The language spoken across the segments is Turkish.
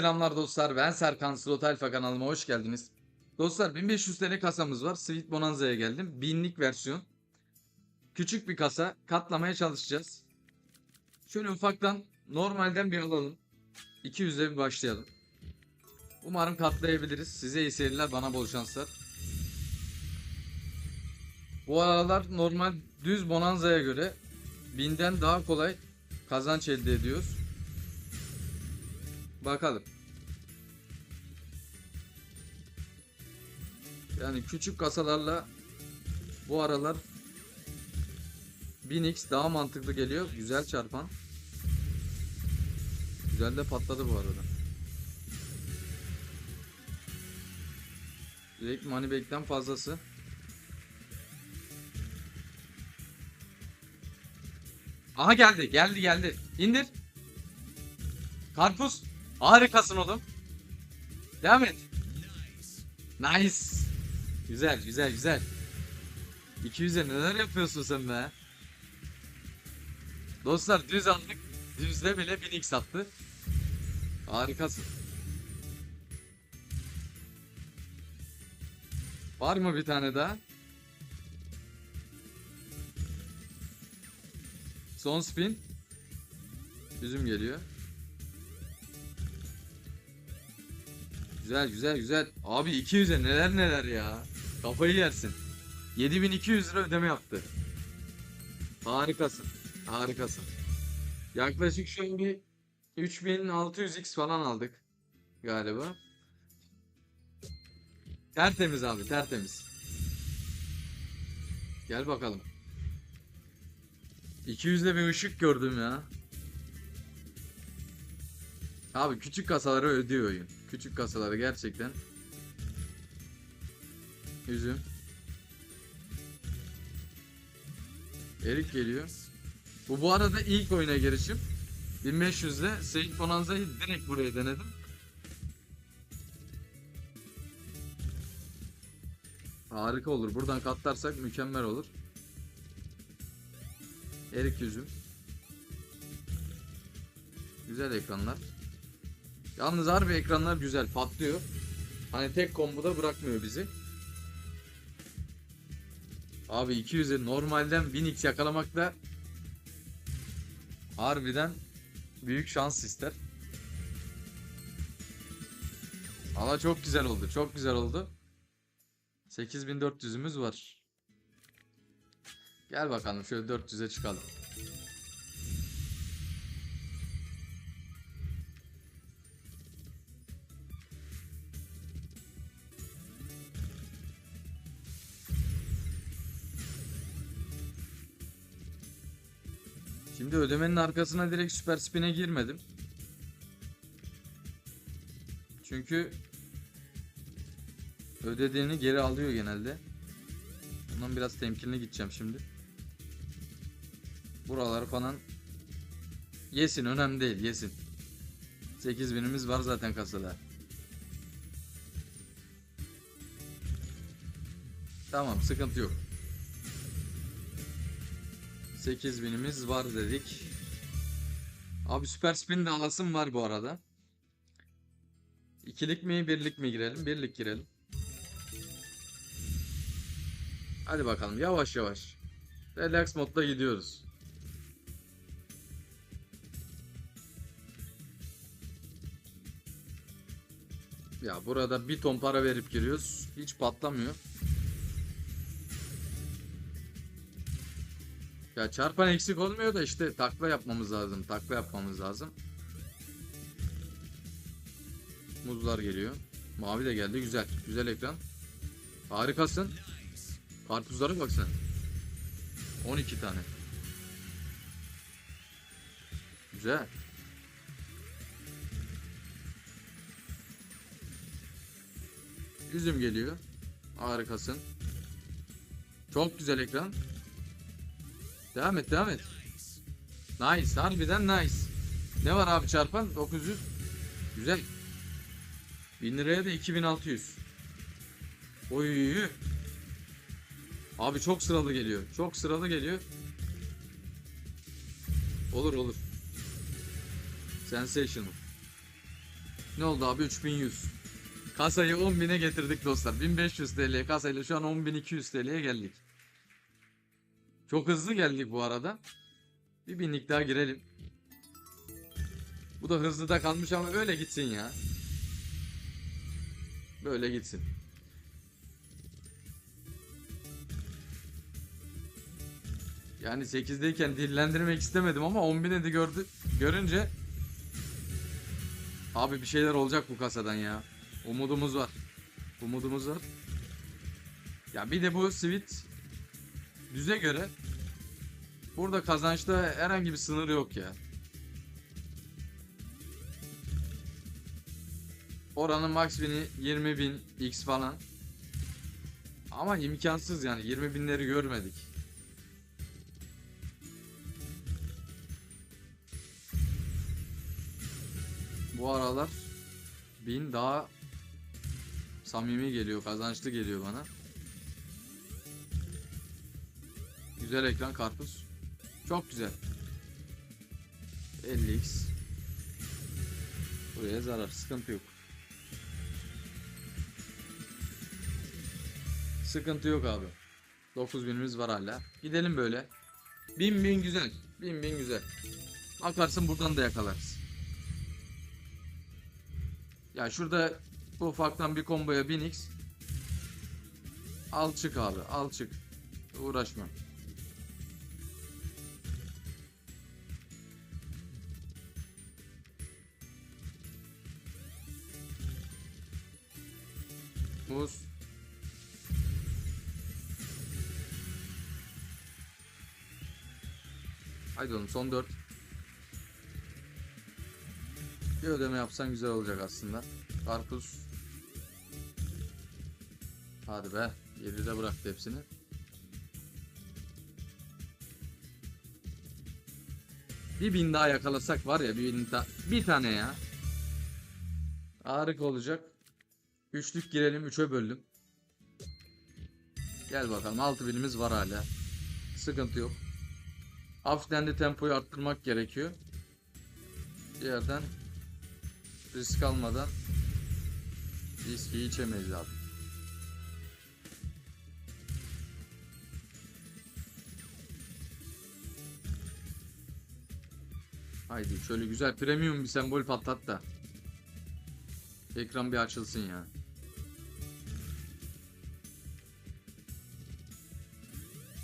Selamlar dostlar ben Serkan Slot Alfa kanalıma hoş geldiniz. Dostlar 1500 TL kasamız var. Sweet Bonanza'ya geldim. Binlik versiyon. Küçük bir kasa. Katlamaya çalışacağız. Şöyle ufaktan normalden bir alalım. 200'le bir başlayalım. Umarım katlayabiliriz. Size iyi seyirler bana bol şanslar. Bu aralar normal düz Bonanza'ya göre 1000'den daha kolay kazanç elde ediyoruz. Bakalım. Yani küçük kasalarla bu aralar 1000x daha mantıklı geliyor. Güzel çarpan. Güzel de patladı bu arada. Direkt moneyback'ten fazlası. Aha geldi, geldi, geldi. İndir. Karpuz. Harikasın oğlum. Devam et. Nice. Güzel, güzel, güzel. 200'e neler yapıyorsun sen be? Dostlar düz aldık. Düzde bile 1000x attı. Harikasın. Var mı bir tane daha? Son spin. Üzüm geliyor. Güzel güzel güzel. Abi 200'e neler neler ya. Kafayı yersin. 7200 lira ödeme yaptı. Harikasın. Harikasın. Yaklaşık şu an bir 3600x falan aldık. Galiba. Tertemiz abi tertemiz. Gel bakalım. 200'de bir ışık gördüm ya. Abi küçük kasaları ödüyor oyun. Küçük kasaları gerçekten. Üzüm. Erik geliyor. Bu bu arada ilk oyuna girişim. 1500'de Seyit Bonanza'yı direkt buraya denedim. Harika olur. Buradan katlarsak mükemmel olur. Erik üzüm. Güzel ekranlar. Yalnız harbi ekranlar güzel patlıyor. Hani tek komboda bırakmıyor bizi. Abi 200'e normalden 1000x yakalamak da harbiden büyük şans ister. Valla çok güzel oldu. Çok güzel oldu. 8400'ümüz var. Gel bakalım şöyle 400'e çıkalım. Şimdi ödemenin arkasına direkt süper spin'e girmedim. Çünkü ödediğini geri alıyor genelde. Bundan biraz temkinli gideceğim şimdi. Buraları falan yesin önemli değil yesin. 8000'imiz var zaten kasada. Tamam sıkıntı yok. 8000'imiz var dedik. Abi süper spin de alasım var bu arada. İkilik mi birlik mi girelim? Birlik girelim. Hadi bakalım yavaş yavaş. Relax modda gidiyoruz. Ya burada bir ton para verip giriyoruz. Hiç patlamıyor. Ya çarpan eksik olmuyor da işte takla yapmamız lazım. Takla yapmamız lazım. Muzlar geliyor. Mavi de geldi. Güzel. Güzel ekran. Harikasın. Karpuzlara bak sen. 12 tane. Güzel. Üzüm geliyor. Harikasın. Çok güzel ekran. Devam et devam et. Nice harbiden nice. Ne var abi çarpan? 900. Güzel. 1000 liraya da 2600. Oy. Abi çok sıralı geliyor. Çok sıralı geliyor. Olur olur. Sensational. Ne oldu abi 3100. Kasayı 10.000'e getirdik dostlar. 1500 TL kasayla şu an 10.200 TL'ye geldik. Çok hızlı geldik bu arada. Bir binlik daha girelim. Bu da hızlı da kalmış ama öyle gitsin ya. Böyle gitsin. Yani 8'deyken dillendirmek istemedim ama 10.000'i de gördü, görünce Abi bir şeyler olacak bu kasadan ya. Umudumuz var. Umudumuz var. Ya bir de bu Sweet düze göre burada kazançta herhangi bir sınır yok ya. Oranın max win'i 20.000 x falan. Ama imkansız yani 20 binleri görmedik. Bu aralar bin daha samimi geliyor, kazançlı geliyor bana. Güzel ekran karpuz. Çok güzel. 50x. Buraya zarar, sıkıntı yok. Sıkıntı yok abi. 9000'imiz var hala. Gidelim böyle. 1000 bin güzel. 1000 bin güzel. Akarsın buradan da yakalarız. Ya şurada bu ufaktan bir komboya 1000x. Al çık abi al çık. Uğraşma. Muz. Haydi oğlum son 4. Bir ödeme yapsan güzel olacak aslında. Karpuz. Hadi be. 7'de bıraktı hepsini. Bir bin daha yakalasak var ya bir bin ta- bir tane ya. Harika olacak. Üçlük girelim. Üçe böldüm. Gel bakalım. Altı binimiz var hala. Sıkıntı yok. Hafiften de tempoyu arttırmak gerekiyor. Bir yerden risk almadan riski içemeyiz abi. Haydi şöyle güzel premium bir sembol patlat da. Ekran bir açılsın ya.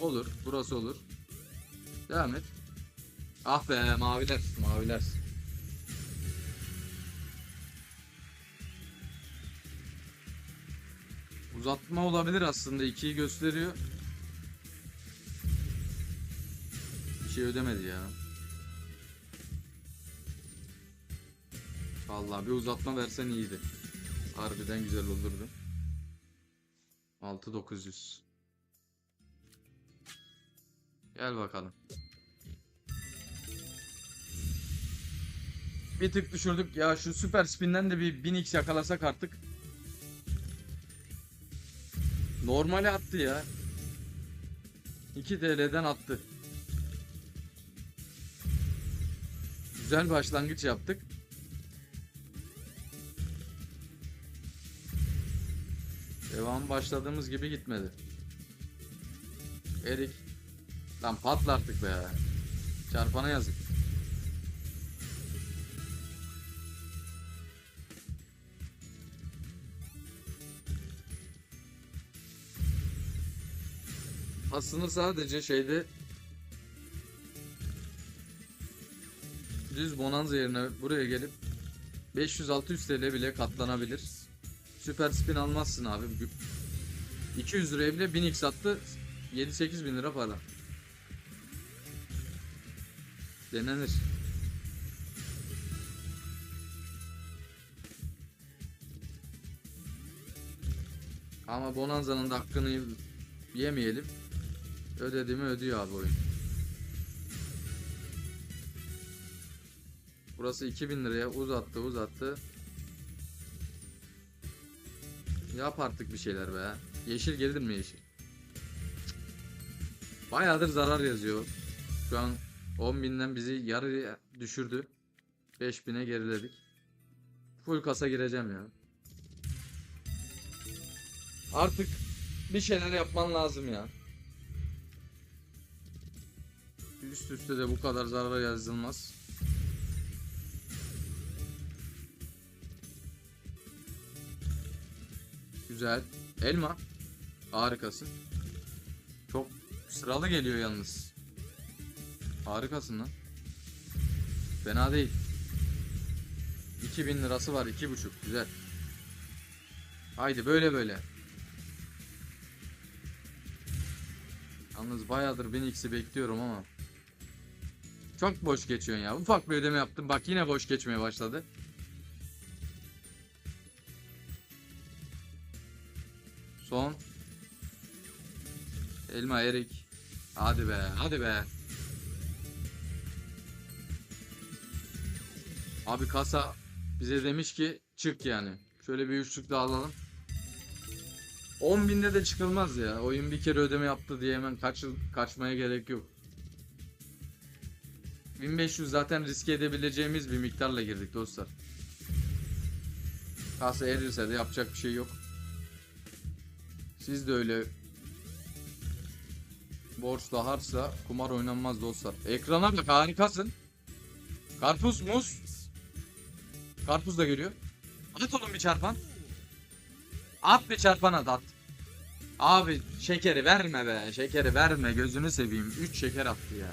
Olur. Burası olur. Devam et. Ah be maviler. Maviler. Uzatma olabilir aslında. 2'yi gösteriyor. Bir şey ödemedi ya. Vallahi bir uzatma versen iyiydi. Harbiden güzel olurdu. 6900. Gel bakalım. Bir tık düşürdük. Ya şu süper spinden de bir 1000x yakalasak artık. Normale attı ya. 2 TL'den attı. Güzel başlangıç yaptık. Devam başladığımız gibi gitmedi. Erik. Lan patla artık be. Çarpana yazık. Aslında sadece şeyde düz bonanza yerine buraya gelip 500-600 TL bile katlanabilir. Süper spin almazsın abi. 200 liraya bile 1000x attı. 7-8 bin lira para. Denenir. Ama Bonanza'nın da hakkını yemeyelim. Ödediğimi ödüyor abi oyun. Burası 2000 liraya uzattı uzattı. Yap artık bir şeyler be. Yeşil gelir mi yeşil? Bayağıdır zarar yazıyor. Şu an 10.000'den bizi yarı düşürdü. 5000'e geriledik. Full kasa gireceğim ya. Artık bir şeyler yapman lazım ya. Üst üste de bu kadar zarar yazılmaz. Güzel. Elma. Harikasın. Çok sıralı geliyor yalnız. Harikasın lan. Fena değil. 2000 lirası var. 2,5. Güzel. Haydi böyle böyle. Yalnız bayağıdır 1000x'i bekliyorum ama. Çok boş geçiyorsun ya. Ufak bir ödeme yaptım. Bak yine boş geçmeye başladı. Son. Elma erik. Hadi be, hadi be. Abi kasa bize demiş ki çık yani. Şöyle bir üçlük daha alalım. 10 binde de çıkılmaz ya. Oyun bir kere ödeme yaptı diye hemen kaç, kaçmaya gerek yok. 1500 zaten riske edebileceğimiz bir miktarla girdik dostlar. Kasa erirse de yapacak bir şey yok. Siz de öyle borçla harçla kumar oynanmaz dostlar. Ekrana bak harikasın. Karpuz muz. Karpuz da geliyor. At oğlum bir çarpan. At bir çarpan at at. Abi şekeri verme be. Şekeri verme. Gözünü seveyim. 3 şeker attı ya.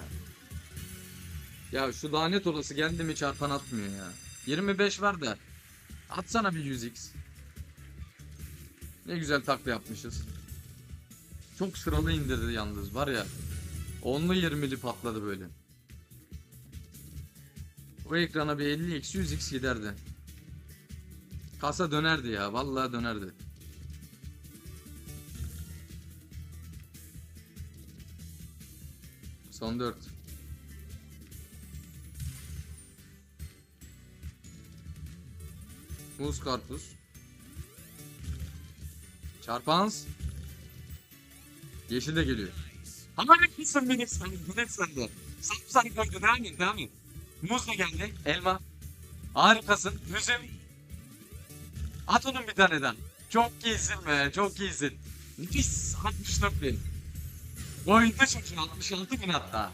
Ya şu lanet olası geldi mi çarpan atmıyor ya. 25 var da. Atsana bir 100x. Ne güzel takla yapmışız. Çok sıralı indirdi yalnız var ya. Onlu 20'li patladı böyle. Bu ekrana bir 50x 100x giderdi. Kasa dönerdi ya. Vallahi dönerdi. Son 4. Muz karpuz. Çarpans. Yeşil de geliyor. Ama ne kısım benim sen, benim sende. Sarımsak koydu, devam et, devam et. Muz da geldi, elma. Harikasın, üzüm. At onun bir tane daha. Çok iyisin be, çok iyisin. Nefis, 64 bin. Boyunda çocuğun 66 bin hatta.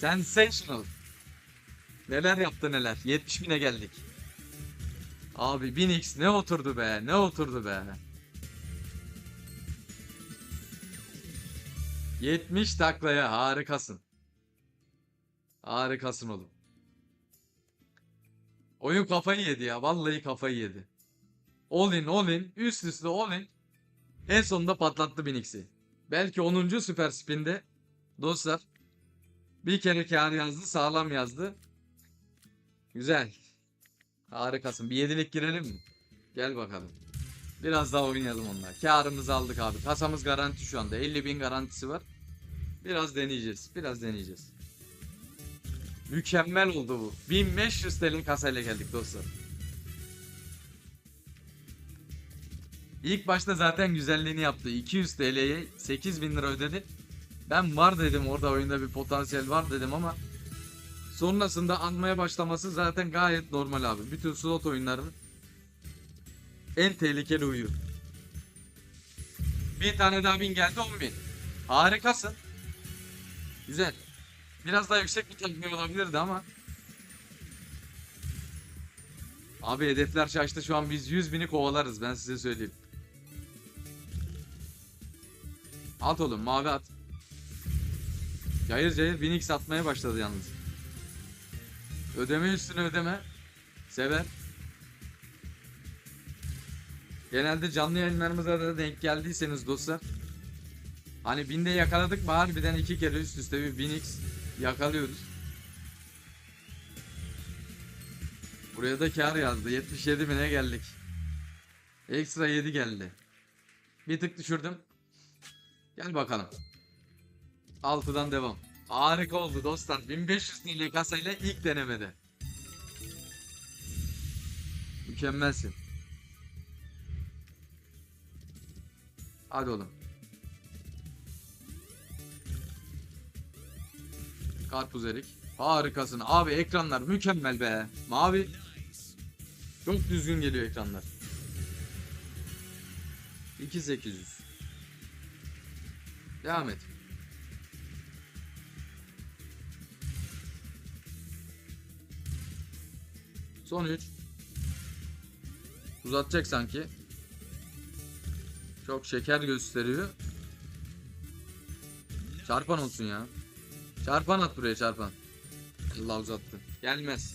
Sensational. Neler yaptı neler. 70 bine geldik. Abi 1000x ne oturdu be, ne oturdu be. 70 taklaya harikasın. Harikasın oğlum. Oyun kafayı yedi ya. Vallahi kafayı yedi. All in all in. Üst üste all in. En sonunda patlattı 1000x'i. Belki 10. süper spinde dostlar bir kere kar yazdı. Sağlam yazdı. Güzel. Harikasın. Bir yedilik girelim mi? Gel bakalım. Biraz daha oynayalım onunla. Karımızı aldık abi. Kasamız garanti şu anda. 50 bin garantisi var. Biraz deneyeceğiz. Biraz deneyeceğiz. Mükemmel oldu bu. 1500 TL kasayla geldik dostlar. İlk başta zaten güzelliğini yaptı. 200 TL'ye 8000 lira ödedi. Ben var dedim orada oyunda bir potansiyel var dedim ama sonrasında anmaya başlaması zaten gayet normal abi. Bütün slot oyunların en tehlikeli huyu. Bir tane daha bin geldi 10 bin. Harikasın. Güzel. Biraz daha yüksek bir teknik olabilirdi ama. Abi hedefler şaştı şu an biz 100 bini kovalarız ben size söyleyeyim. At oğlum mavi at. Cayır cayır 1000x atmaya başladı yalnız. Ödeme üstüne ödeme. Sever. Genelde canlı yayınlarımıza da denk geldiyseniz dostlar. Hani binde yakaladık mı harbiden iki kere üst üste bir 1000x yakalıyoruz. Buraya da kar yazdı. 77 bine geldik. Ekstra 7 geldi. Bir tık düşürdüm. Gel bakalım. 6'dan devam. Harika oldu dostlar. 1500 TL kasayla ilk denemede. Mükemmelsin. Hadi oğlum. Karpuz erik. Harikasın. Abi ekranlar mükemmel be. Mavi. Çok düzgün geliyor ekranlar. 2800. Devam et. Son 3. Uzatacak sanki. Çok şeker gösteriyor. Çarpan olsun ya. Çarpan at buraya çarpan. Allah uzattı. Gelmez.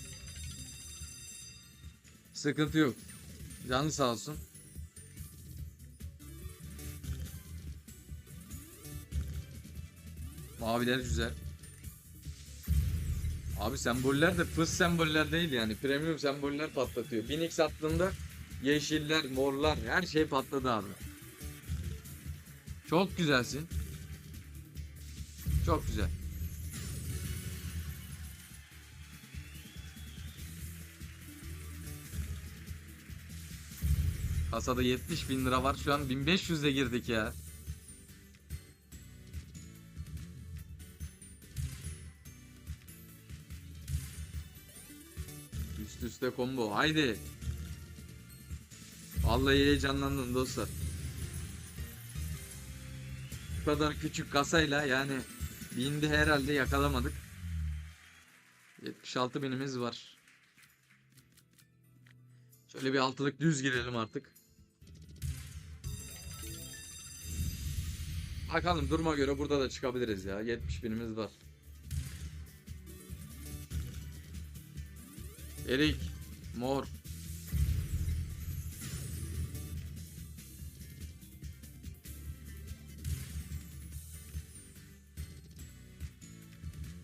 Sıkıntı yok. Canı sağ olsun. Maviler güzel. Abi semboller de fıs semboller değil yani. Premium semboller patlatıyor. 1000x attığında yeşiller, morlar her şey patladı abi. Çok güzelsin. Çok güzel. Kasada 70 bin lira var. Şu an 1500'e girdik ya. Üst üste combo. Haydi. Vallahi heyecanlandım dostlar. Bu kadar küçük kasayla yani bindi herhalde yakalamadık. 76 binimiz var. Şöyle bir altılık düz girelim artık. Bakalım duruma göre burada da çıkabiliriz ya. 70 binimiz var. Erik, mor.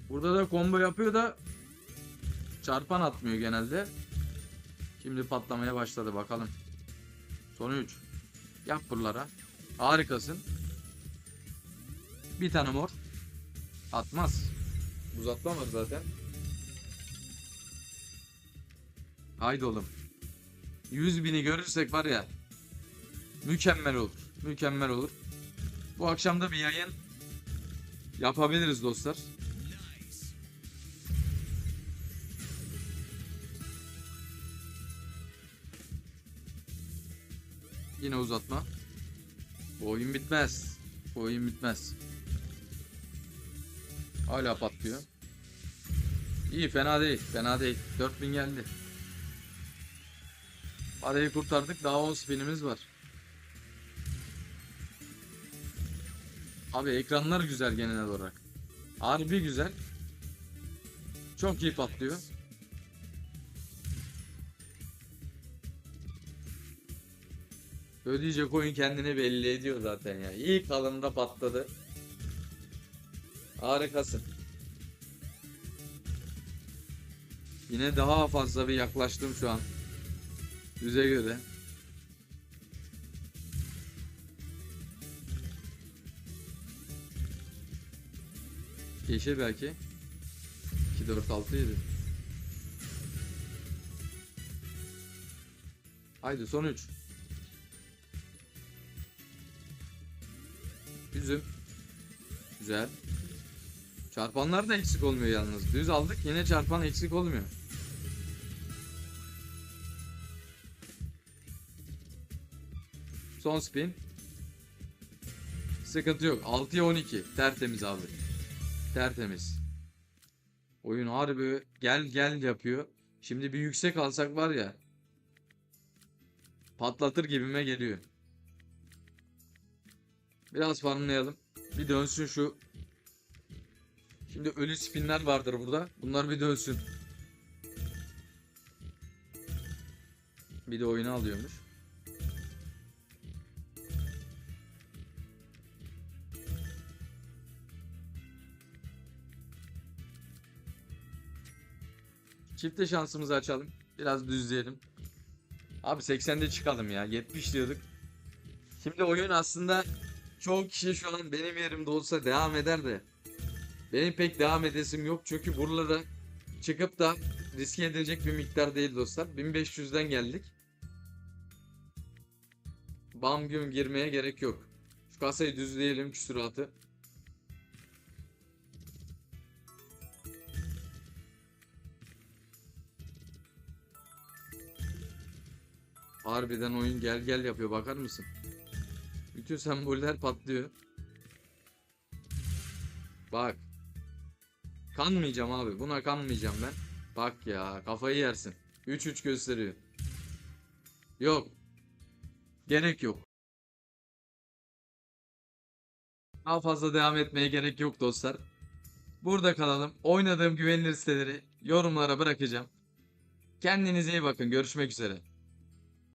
Burada da combo yapıyor da çarpan atmıyor genelde. Şimdi patlamaya başladı bakalım. Son 3. Yap buralara. Harikasın. Bir tane mor. Atmaz. Uzatmamaz zaten. Haydi oğlum. 100 bini görürsek var ya. Mükemmel olur. Mükemmel olur. Bu akşam da bir yayın yapabiliriz dostlar. Yine uzatma. Bu oyun bitmez. Bu oyun bitmez. Hala patlıyor. İyi fena değil. Fena değil. 4000 geldi. Parayı kurtardık. Daha 10 spinimiz var. Abi ekranlar güzel genel olarak. Harbi güzel. Çok iyi patlıyor. Ödeyecek oyun kendini belli ediyor zaten ya. İlk alımda patladı. Harikasın. Yine daha fazla bir yaklaştım şu an. Düze göre. Yeşil belki. 2, 4, 6, 7. Haydi son 3. Üzüm. Güzel. Çarpanlar da eksik olmuyor yalnız. Düz aldık yine çarpan eksik olmuyor. Son spin. Sıkıntı yok. 6'ya 12. Tertemiz abi. Tertemiz. Oyun harbi gel gel yapıyor. Şimdi bir yüksek alsak var ya. Patlatır gibime geliyor. Biraz farmlayalım. Bir dönsün şu. Şimdi ölü spinler vardır burada. Bunlar bir dönsün. Bir de oyunu alıyormuş. Çifte şansımızı açalım. Biraz düzleyelim. Abi 80'de çıkalım ya. 70 diyorduk. Şimdi oyun aslında çoğu kişi şu an benim yerimde olsa devam eder de benim pek devam edesim yok çünkü buralara çıkıp da riske edilecek bir miktar değil dostlar. 1500'den geldik. Bam güm girmeye gerek yok. Şu kasayı düzleyelim küsuratı. Harbiden oyun gel gel yapıyor bakar mısın? Bütün semboller patlıyor. Bak. Kanmayacağım abi. Buna kanmayacağım ben. Bak ya kafayı yersin. 3-3 gösteriyor. Yok. Gerek yok. Daha fazla devam etmeye gerek yok dostlar. Burada kalalım. Oynadığım güvenilir siteleri yorumlara bırakacağım. Kendinize iyi bakın. Görüşmek üzere.